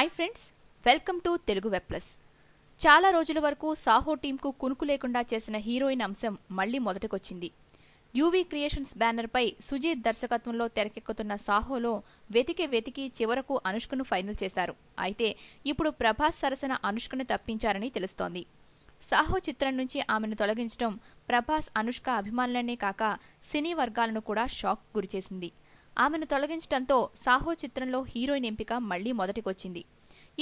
Hi friends welcome to Telugu web plus చాలా రోజుల వరకు సాహో టీంకు కునుకు లేకుండా చేసిన హీరోయిన్ అంశం మళ్ళీ మొదటికొచ్చింది. యూవీ క్రియేషన్స్ బ్యానర్పై సుజీత్ దర్శకత్వంలో తెరకెక్కుతున్న సాహోలో వెతికి వెతికి చివరకు అనుష్కను ఫైనల్ చేశారు. అయితే ఇప్పుడు ప్రభాస్ సరసన అనుష్కను తప్పించారని తెలుస్తోంది. సాహో చిత్రం నుంచి ఆమెను తొలగించడం ప్రభాస్ అనుష్క అభిమానులనే కాక సినీ వర్గాలను కూడా షాక్ గురిచేసింది. ఆమెను తొలగించడంతో సాహో చిత్రంలో హీరోయిన్ ఎంపిక మళ్ళీ మొదటికొచ్చింది.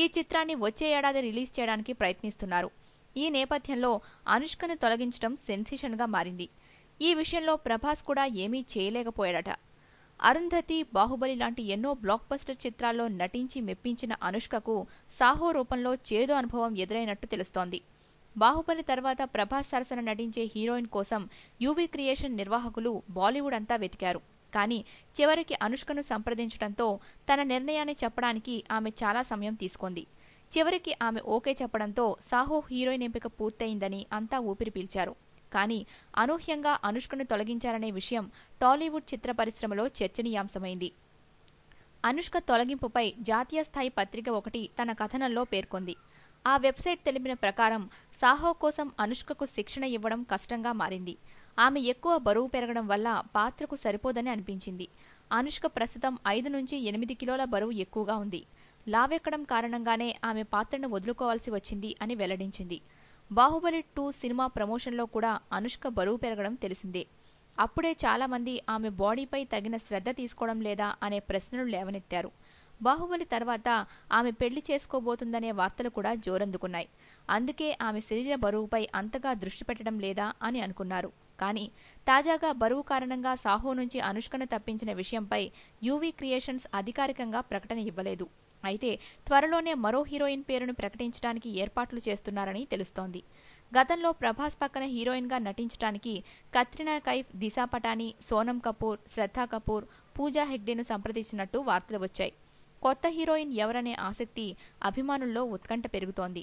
ఈ చిత్రాన్ని వచ్చే ఏడాది రిలీజ్ చేయడానికి ప్రయత్నిస్తున్నారు. ఈ నేపథ్యంలో అనుష్కను తొలగించడం సెన్సేషన్గా మారింది. ఈ విషయంలో ప్రభాస్ కూడా ఏమీ చేయలేకపోయాడట. అరుంధతి బాహుబలి లాంటి ఎన్నో బ్లాక్ బస్టర్ చిత్రాల్లో నటించి మెప్పించిన అనుష్కకు సాహో రూపంలో చేదు అనుభవం ఎదురైనట్టు తెలుస్తోంది. బాహుబలి తర్వాత ప్రభాస్ సరసన నటించే హీరోయిన్ కోసం యూవీ క్రియేషన్ నిర్వాహకులు బాలీవుడ్ అంతా వెతికారు. కానీ చివరికి అనుష్కను సంప్రదించడంతో తన నిర్ణయాన్ని చెప్పడానికి ఆమె చాలా సమయం తీసుకుంది. చివరికి ఆమె ఓకే చెప్పడంతో సాహో హీరోయిన్ ఎంపిక పూర్తయిందని అంతా ఊపిరి పీల్చారు. కానీ అనూహ్యంగా అనుష్కను తొలగించారనే విషయం టాలీవుడ్ చిత్ర పరిశ్రమలో చర్చనీయాంశమైంది. అనుష్క తొలగింపుపై జాతీయ స్థాయి పత్రిక ఒకటి తన కథనంలో పేర్కొంది. ఆ వెబ్సైట్ తెలిపిన ప్రకారం సాహో కోసం అనుష్కకు శిక్షణ ఇవ్వడం కష్టంగా మారింది. ఆమె ఎక్కువ బరువు పెరగడం వల్ల పాత్రకు సరిపోదని అనిపించింది. అనుష్క ప్రస్తుతం ఐదు నుంచి ఎనిమిది కిలోల బరువు ఎక్కువగా ఉంది. లావెక్కడం కారణంగానే ఆమె పాత్రను వదులుకోవాల్సి వచ్చింది అని వెల్లడించింది. బాహుబలి టూ సినిమా ప్రమోషన్లో కూడా అనుష్క బరువు పెరగడం తెలిసిందే. అప్పుడే చాలామంది ఆమె బాడీపై తగిన శ్రద్ధ తీసుకోవడం లేదా అనే ప్రశ్నలు లేవనెత్తారు. బాహుబలి తర్వాత ఆమె పెళ్ళి చేసుకోబోతుందనే వార్తలు కూడా జోరందుకున్నాయి. అందుకే ఆమె శరీర బరువుపై అంతగా దృష్టి పెట్టడం లేదా అని అనుకున్నారు. కానీ తాజాగా బరువు కారణంగా సాహో నుంచి అనుష్కను తప్పించిన విషయంపై యూవీ క్రియేషన్స్ అధికారికంగా ప్రకటన ఇవ్వలేదు. అయితే త్వరలోనే మరో హీరోయిన్ పేరును ప్రకటించడానికి ఏర్పాట్లు చేస్తున్నారని తెలుస్తోంది. గతంలో ప్రభాస్ పక్కన హీరోయిన్గా నటించడానికి కత్రినా కైఫ్ దిశా పటాని సోనం కపూర్ శ్రద్ధా కపూర్ పూజా హెగ్డేను సంప్రదించినట్టు వార్తలు వచ్చాయి. కొత్త హీరోయిన్ ఎవరనే ఆసక్తి అభిమానుల్లో ఉత్కంఠ పెరుగుతోంది.